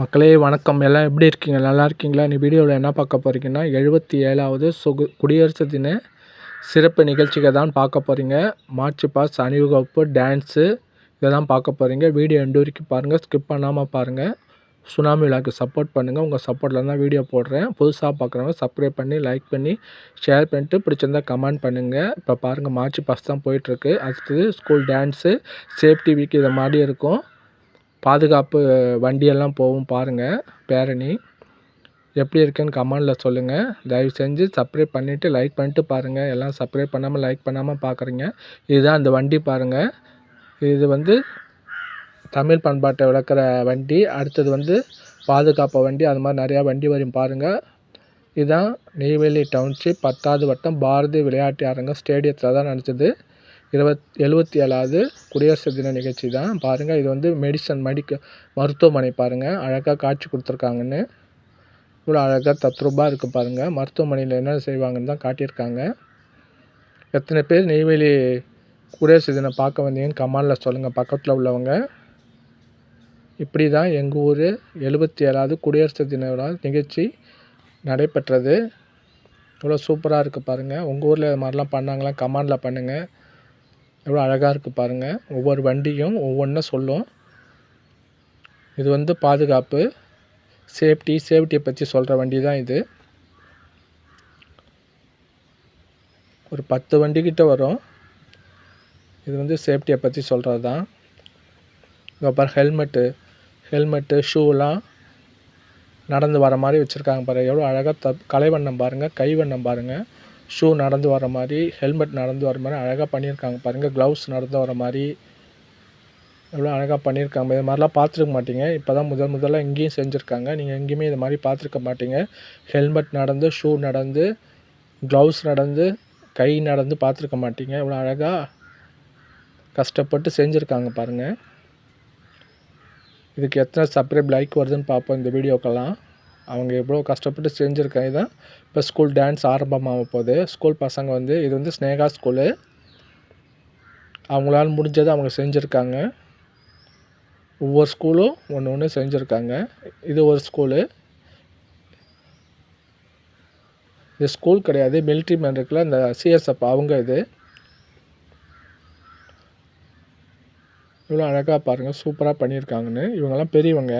மக்களே வணக்கம். எல்லாம் எப்படி இருக்கீங்க? நல்லா இருக்கீங்களா? நீ வீடியோவில் என்ன பார்க்க போகிறீங்கன்னா எழுபத்தி ஏழாவது சுகு குடியரசு தின சிறப்பு நிகழ்ச்சிகள் தான் பார்க்க போகிறீங்க மார்ச் பாஸ் அணிவகுப்பு டான்ஸு இதை தான் பார்க்க போகிறீங்க வீடியோ எண்டு வரைக்கும் பாருங்கள் ஸ்கிப் பண்ணாமல் பாருங்கள் சுனாமி விழாக்கு சப்போர்ட் பண்ணுங்கள் உங்கள் சப்போர்ட்டில் தான் வீடியோ போடுறேன். புதுசாக பார்க்குறவங்க சப்ஸ்கிரைப் பண்ணி லைக் பண்ணி ஷேர் பண்ணிட்டு பிடிச்சிருந்தா கமெண்ட் பண்ணுங்கள் இப்போ பாருங்கள் மார்ச் பாஸ் தான் போயிட்டுருக்கு. அடுத்தது ஸ்கூல் டான்ஸு சேஃப்டி வீக் இதை மாதிரி இருக்கும். பாதுகாப்பு வண்டியெல்லாம் போகும் பாருங்கள் பேரணி. எப்படி இருக்குன்னு கமெண்டில் சொல்லுங்கள் தயவு செஞ்சு சப்ஸ்கிரைப் பண்ணிவிட்டு லைக் பண்ணிட்டு பாருங்கள் எல்லாம் சப்ஸ்கிரைப் பண்ணாமல் லைக் பண்ணாமல் பார்க்குறீங்க இதுதான் அந்த வண்டி பாருங்கள் இது வந்து தமிழ் பண்பாட்டை விளக்குற வண்டி. அடுத்தது வந்து பாதுகாப்பு வண்டி. அது மாதிரி நிறையா வண்டி வரும் பாருங்கள் இதுதான் நெய்வேலி டவுன்ஷிப் பத்தாவது வட்டம் பாரதி விளையாட்டு அரங்கம் ஸ்டேடியத்தில் தான் நடந்தது இருபத் எழுபத்தி ஏழாவது குடியரசு தின நிகழ்ச்சி தான் பாருங்கள் இது வந்து மெடிசன் மெடிக்க மருத்துவமனை பாருங்கள் அழகாக காட்சி கொடுத்துருக்காங்கன்னு. இவ்வளோ அழகாக தத்ரூபாக இருக்குது பாருங்கள் மருத்துவமனையில் என்ன செய்வாங்கன்னு தான் காட்டியிருக்காங்க. எத்தனை பேர் நெய்வேலி குடியரசு தினம் பார்க்க வந்தீங்கன்னு கமாலில் சொல்லுங்கள் பக்கத்தில் உள்ளவங்க. இப்படி தான் எங்கள் ஊர் எழுபத்தி ஏழாவது குடியரசு தின நிகழ்ச்சி. நடைபெற்றது. இவ்வளோ சூப்பராக இருக்குது பாருங்கள் உங்கள் ஊரில் இது மாதிரிலாம் பண்ணாங்களா? கமாண்டில் பண்ணுங்கள் எவ்வளோ அழகாக இருக்குது பாருங்கள் ஒவ்வொரு வண்டியும் ஒவ்வொன்றும் சொல்லும். இது வந்து பாதுகாப்பு. சேஃப்டி சேஃப்டியை பற்றி சொல்கிற வண்டி தான் இது. ஒரு பத்து வண்டிக்கிட்ட வரும். இது வந்து சேஃப்டியை பற்றி சொல்கிறது தான் அப்புறம் ஹெல்மெட்டு. ஹெல்மெட்டு ஷூலாம் நடந்து வர மாதிரி வச்சுருக்காங்க பாருங்கள் எவ்வளோ அழகாக த கலைவண்ணம் பாருங்கள் கைவண்ணம் பாருங்கள் ஷூ நடந்து வர மாதிரி ஹெல்மெட் நடந்து வர மாதிரி அழகாக பண்ணியிருக்காங்க பாருங்கள் க்ளவுஸ் நடந்து வர மாதிரி எவ்வளோ அழகாக பண்ணியிருக்காங்க இது மாதிரிலாம் பார்த்துருக்க மாட்டிங்க. இப்போ தான் முதல் முதல்ல இங்கேயும் செஞ்சுருக்காங்க. நீங்கள் எங்கேயுமே இது மாதிரி பார்த்துருக்க மாட்டிங்க. ஹெல்மெட் நடந்து ஷூ நடந்து க்ளவுஸ் நடந்து கை நடந்து பார்த்துருக்க மாட்டிங்க. இவ்வளோ அழகாக கஷ்டப்பட்டு செஞ்சுருக்காங்க பாருங்கள் இதுக்கு எத்தனை சப்ஸ்கிரைப் லைக் வருதுன்னு பார்ப்போம் இந்த வீடியோக்கெல்லாம். அவங்க எவ்வளோ கஷ்டப்பட்டு செஞ்சுருக்காங்க. தான் இப்போ ஸ்கூல் டான்ஸ் ஆரம்பமாக போகுது. ஸ்கூல் பசங்க வந்து இது வந்து ஸ்னேகா ஸ்கூலு அவங்களால முடிஞ்சதை அவங்க செஞ்சுருக்காங்க. ஒவ்வொரு ஸ்கூலும் ஒன்று ஒன்று செஞ்சுருக்காங்க. இது ஒரு ஸ்கூலு இது ஸ்கூல் கிடையாது. மிலிட்ரி மேன் இருக்குல்ல இந்த சிஎஸ்எஃப் அவங்க இது. இவ்வளோ அழகாக பாருங்கள் சூப்பராக பண்ணியிருக்காங்கன்னு. இவங்கெல்லாம் பெரியவங்க.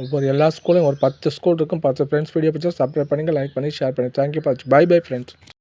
ஒவ்வொரு எல்லா ஸ்கூலையும் ஒரு பத்து ஸ்கூல் இருக்கும். பத்து ஃப்ரெண்ட்ஸ் வீடியோ பிடிச்சா சப்ஸ்கிரைப் பண்ணுங்கள் லைக் பண்ணி ஷேர் பண்ணி. தேங்க்யூ பாச்சு பை பை ஃப்ரெண்ட்ஸ்